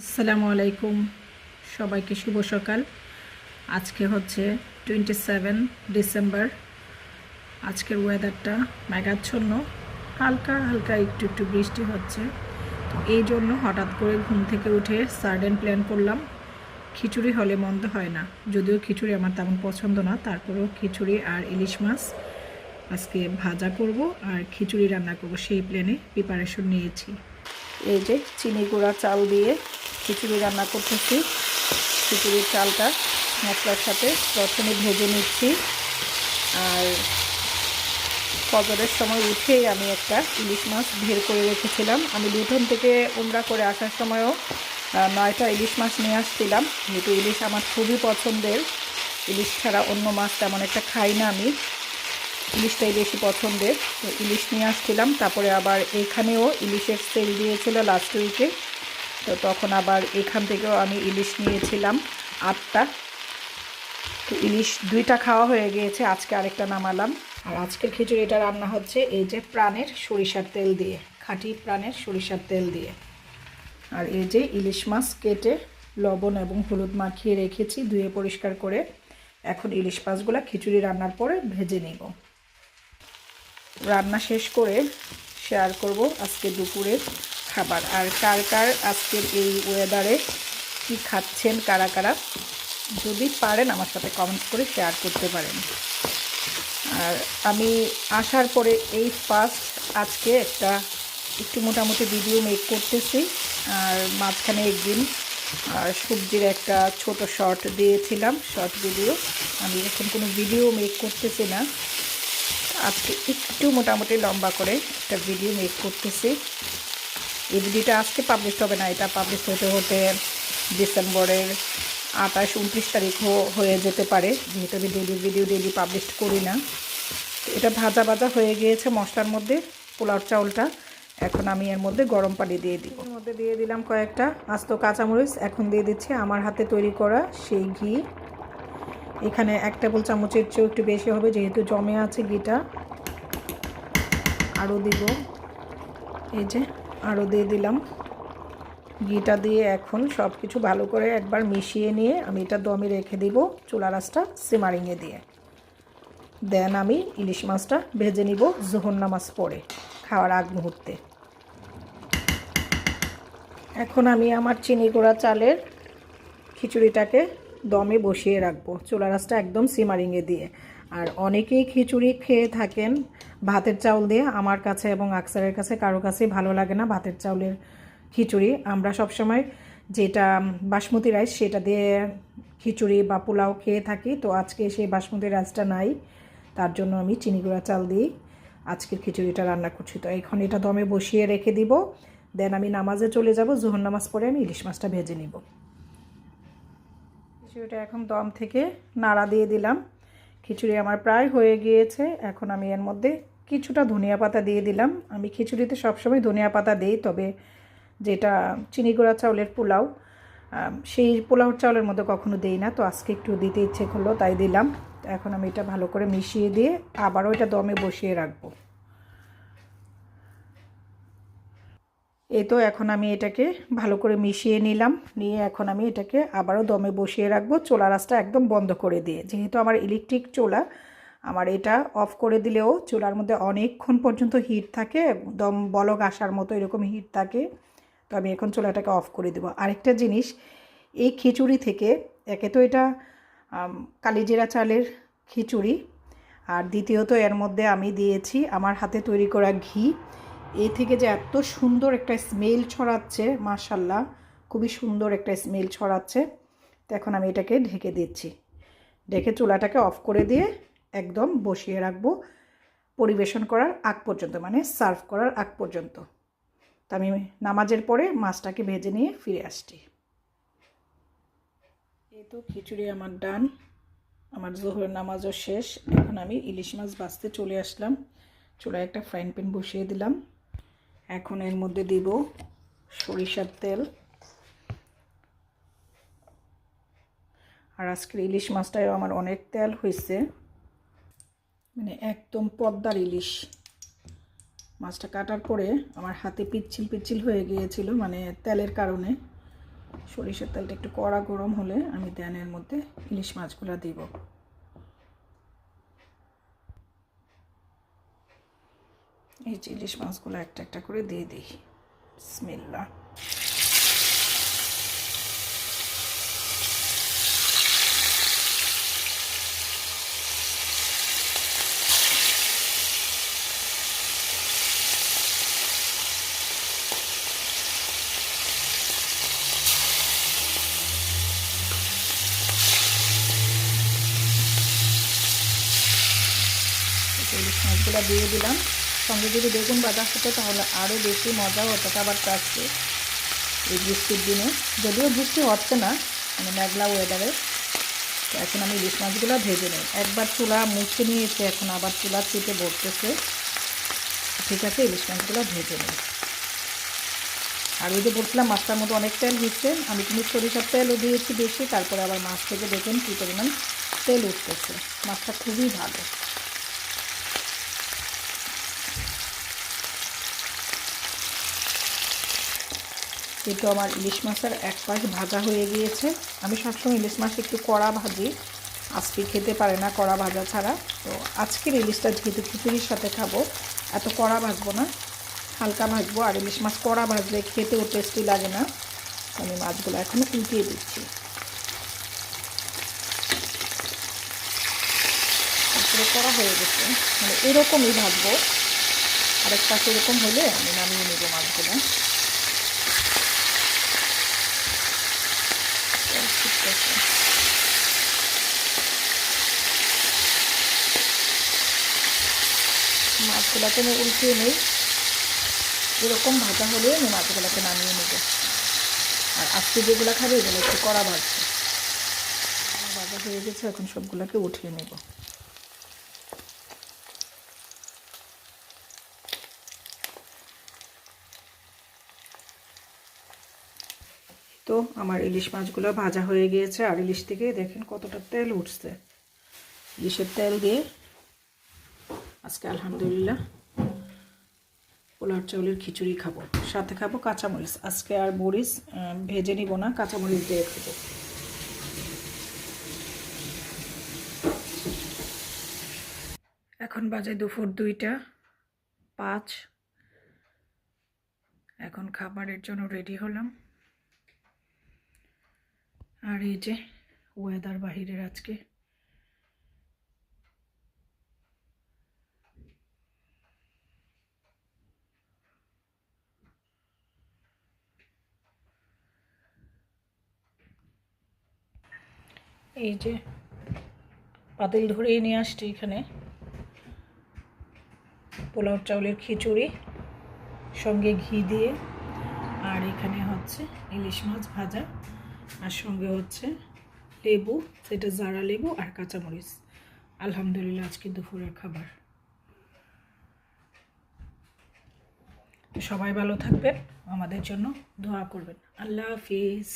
আসসালামু আলাইকুম। সবাইকে শুভ সকাল। আজকে হচ্ছে টোয়েন্টি সেভেন ডিসেম্বর। আজকের ওয়েদারটা মেঘাচ্ছন্ন। হালকা হালকা একটু একটু বৃষ্টি হচ্ছে। তো এই জন্য হঠাৎ করে ঘুম থেকে উঠে সার্ডেন প্ল্যান করলাম, খিচুড়ি হলে মন্দ হয় না। যদিও খিচুড়ি আমার তেমন পছন্দ না, তারপরেও খিচুড়ি আর ইলিশ মাছ আজকে ভাজা করব আর খিচুড়ি রান্না করব। সেই প্ল্যানে প্রিপারেশন নিয়েছি। এই যে চিনি গুঁড়া, চাল দিয়ে খিচুড়ি রান্না করতেছি। খিচুড়ির চালটা মশলার সাথে প্রথমে ভেজে নিচ্ছি। আর ফজরের সময় উঠেই আমি একটা ইলিশ মাছ বের করে রেখেছিলাম। আমি লুঠন থেকে উমরা করে আসার সময়ও নয়টা ইলিশ মাছ নিয়ে আসছিলাম। যেহেতু ইলিশ আমার খুবই পছন্দের। ইলিশ ছাড়া অন্য মাছ তেমন একটা খাই না আমি। ইলিশটাই বেশি পছন্দের। তো ইলিশ নিয়ে আসছিলাম। তারপরে আবার এখানেও ইলিশের সেল দিয়েছিল লাস্ট উইকে তো তখন আবার এখান থেকেও আমি ইলিশ নিয়েছিলাম আটটা। তো ইলিশ দুইটা খাওয়া হয়ে গিয়েছে, আজকে আরেকটা নামালাম। আর আজকের খিচুড়িটা রান্না হচ্ছে এই যে প্রাণের সরিষার তেল দিয়ে, খাঁটি প্রাণের সরিষার তেল দিয়ে। আর এই যে ইলিশ মাছ কেটে লবণ এবং হলুদ মাখিয়ে রেখেছি, ধুয়ে পরিষ্কার করে এখন ইলিশ মাছগুলো খিচুড়ি রান্নার পরে ভেজে নিব। রান্না শেষ করে শেয়ার করব আজকে দুপুরের খাবার। আর কার কার আজকের এই ওয়েদারে কি খাচ্ছেন, কারা কারা? যদি পারেন আমার সাথে কমেন্ট করে শেয়ার করতে পারেন। আর আমি আসার পরে এই ফার্স্ট আজকে একটা একটু মোটামুটি ভিডিও মেক করতেছি। আর মাঝখানে একদিন আর সবজির একটা ছোট শর্ট দিয়েছিলাম শর্ট ভিডিও আমি এখন কোনো ভিডিও মেক করতেছি না। আজকে একটু মোটামুটি লম্বা করে একটা ভিডিও মেক করতেছি। এই ভিডিওটা আজকে পাবলিশ হবে না, এটা পাবলিশ হতে হতে ডিসেম্বরের আঠাশ, উনত্রিশ তারিখও হয়ে যেতে পারে, যেহেতু আমি ডেলি ভিডিও ডেলি পাবলিশ করি না। এটা ভাজা ভাজা হয়ে গিয়েছে মশলার মধ্যে পোলাও চাউলটা। এখন আমি এর মধ্যে গরম পানি দিয়ে দিব। এর মধ্যে দিয়ে দিলাম কয়েকটা আস্ত কাঁচামরিচ। এখন দিয়ে দিচ্ছি আমার হাতে তৈরি করা সেই ঘি। এখানে এক টেবিল চামচের চেয়েও একটু বেশি হবে, যেহেতু জমে আছে ঘিটা। আরও দিব। এই যে আরও দিয়ে দিলাম। ঘিটা দিয়ে এখন সব কিছু ভালো করে একবার মিশিয়ে নিয়ে আমি এটা দমে রেখে দিব চুলা রাসটা সিমারিংয়ে দিয়ে। দেন আমি ইলিশ মাছটা ভেজে নিব জোহর নামাজ পরে খাওয়ার আগ মুহূর্তে। এখন আমি আমার চিনি গুঁড়া চালের খিচুড়িটাকে দমে বসিয়ে রাখব, চুলা রাসটা একদম সিমারিংয়ে দিয়ে। আর অনেকেই খিচুড়ি খেয়ে থাকেন। ভাতের চাউল দিয়ে আমার কাছে এবং আকসারের কাছে কারও কাছেই ভালো লাগে না ভাতের চাউলের খিচুড়ি। আমরা সবসময় যেটা বাসমতি রাইস সেটা দিয়ে খিচুড়ি বা পোলাও খেয়ে থাকি। তো আজকে সেই বাসমতি রাইসটা নাই, তার জন্য আমি চিনি গুঁড়া চাল দিই। আজকের খিচুড়িটা রান্না করছি। তো এখন এটা দমে বসিয়ে রেখে দিব। দেন আমি নামাজে চলে যাব। জোহর নামাজ পরে আমি ইলিশ মাছটা ভেজে নিব। খিচুড়িটা এখন দম থেকে নাড়া দিয়ে দিলাম। খিচুড়ি আমার প্রায় হয়ে গিয়েছে, এখন আমি এর মধ্যে কিছুটা ধনিয়া পাতা দিয়ে দিলাম। আমি খিচুড়িতে সবসময় ধনিয়া পাতা দিই, তবে যেটা চিনি গুঁড়া চাউলের পোলাও সেই পোলাওর চাউলের মধ্যে কখনো দেই না, তো আজকে একটু দিতে ইচ্ছে করল, তাই দিলাম। এখন আমি এটা ভালো করে মিশিয়ে দিয়ে আবারও এটা দমে বসিয়ে রাখব। এই তো এখন আমি এটাকে ভালো করে মিশিয়ে নিলাম। নিয়ে এখন আমি এটাকে আবারও দমে বসিয়ে রাখব। চোলা রাসটা একদম বন্ধ করে দিয়ে। যেহেতু আমার ইলেকট্রিক চোলা, আমার এটা অফ করে দিলেও চুলার মধ্যে অনেকক্ষণ পর্যন্ত হিট থাকে। একদম বলক আসার মতো এরকম হিট থাকে। তো আমি এখন চুলাটাকে অফ করে দেবো। আরেকটা জিনিস, এই খিচুড়ি থেকে, একে তো এটা কালিজিরা চালের খিচুড়ি। আর দ্বিতীয়ত এর মধ্যে আমি দিয়েছি আমার হাতে তৈরি করা ঘি। এই থেকে যে এত সুন্দর একটা স্মেল ছড়াচ্ছে মাশাল্লাহ খুবই সুন্দর একটা স্মেল ছড়াচ্ছে। তো এখন আমি এটাকে ঢেকে দিচ্ছি। ঢেকে চুলাটাকে অফ করে দিয়ে একদম বসিয়ে রাখব পরিবেশন করার আগ পর্যন্ত মানে সার্ভ করার আগ পর্যন্ত। তো আমি নামাজের পরে মাছটাকে ভেজে নিয়ে ফিরে আসছি। এই তো খিচুড়ি আমার ডান আমার জোহর নামাজও শেষ। এখন আমি ইলিশ মাছ বাছতে চলে আসলাম। চুলায় একটা ফ্রাইং প্যান বসিয়ে দিলাম। এখন এর মধ্যে দিব সরিষার তেল। আর আজকের ইলিশ মাছটাও আমার অনেক তেল হয়েছে। মানে একদম পদ্মার ইলিশ। মাছটা কাটার পরে আমার হাতে পিচ্ছিল পিচ্ছিল হয়ে গিয়েছিল মানে তেলের কারণে। সরিষার তেলটা একটু কড়া গরম হলে আমি দেন এর মধ্যে ইলিশ মাছগুলো দিব। এই যে ইলিশ মাছগুলো একটা একটা করে দিয়ে দিই। স্মেল্লা ইলিশ মাছগুলো দিয়ে দিলাম। সঙ্গে যদি বেগুন বাটা হতো তাহলে আরও বেশি মজা হতো। আবার কাছে এই বৃষ্টির দিনে। যদিও বৃষ্টি হচ্ছে না মানে মেঘলা ওয়েদারে তো এখন আমি ইলিশ মাছগুলো ভেজে নিই একবার চুলা মুছে নিয়েছে, এখন আবার চুলা চিপে ভরতেছে ঠিক আছে, ইলিশ মাছগুলো ভেজে নিই আর ওই যে বলছিলাম, মাছটার মধ্যে অনেক তেল দিচ্ছে। আমি কিন্তু সরিষার তেলও দিয়েছি বেশি, তারপরে আবার মাছ থেকে দেখুন কী পরিমাণ তেল উঠতেছে। মাছটা খুবই ভালো। কিন্তু আমার ইলিশ মাছের এক পাশ ভাজা হয়ে গিয়েছে। আমি সবসময় ইলিশ মাছ একটু কড়া ভাজি। আজকে খেতে পারে না কড়া ভাজা ছাড়া। তো আজকের ইলিশটা যেহেতু খিচুড়ির সাথে খাব, এত কড়া ভাজবো না। হালকা ভাজবো, আর ইলিশ মাছ কড়া ভাজলে খেতেও টেস্টি লাগে না। আমি মাছগুলো এখনও উল্টিয়ে দিচ্ছি। তারপরে কড়া হয়ে গেছে। মানে এরকমই ভাজবো। আরেক পাশে এরকম হলে আমি নামিয়ে নেব মাছগুলো। মাছগুলোকে আমি উল্টিয়ে নিই। এরকম ভাজা হলে আমি মাছগুলোকে নামিয়ে নেব। আর আজকে যেগুলো খাবে এগুলো একটু কড়া ভাজছে ভাজা হয়ে গেছে, এখন সবগুলোকে উঠিয়ে নেব। তো আমার ইলিশ মাছগুলো ভাজা হয়ে গিয়েছে, আর ইলিশ থেকে দেখেন কতটা তেল উঠছে। ইলিশের তেল দিয়ে আজকে আলহামদুলিল্লাহ। পোলার চাউলের খিচুড়ি খাব, সাথে খাব কাঁচামরিচ। আজকে আর মরিচ ভেজে নিব না, কাঁচামরিচ দিয়ে খাব। এখন বাজে দুপুর দুইটা, পাঁচ। এখন খাবারের জন্য রেডি হলাম। আর এই যে ওয়েদার বাহিরের আজকে। এই যে পাতিল ধরেই নিয়ে আসছি এখানে। পোলাও চাউলের খিচুড়ি, সঙ্গে ঘি দিয়ে, আর এখানে হচ্ছে ইলিশ মাছ ভাজা, আর সঙ্গে হচ্ছে লেবু, সেটা জারা লেবু আর কাঁচামরিচ। আলহামদুলিল্লাহ আজকে দুপুরের খাবার। সবাই ভালো থাকবেন, আমাদের জন্য দোয়া করবেন। আল্লাহ হাফিজ।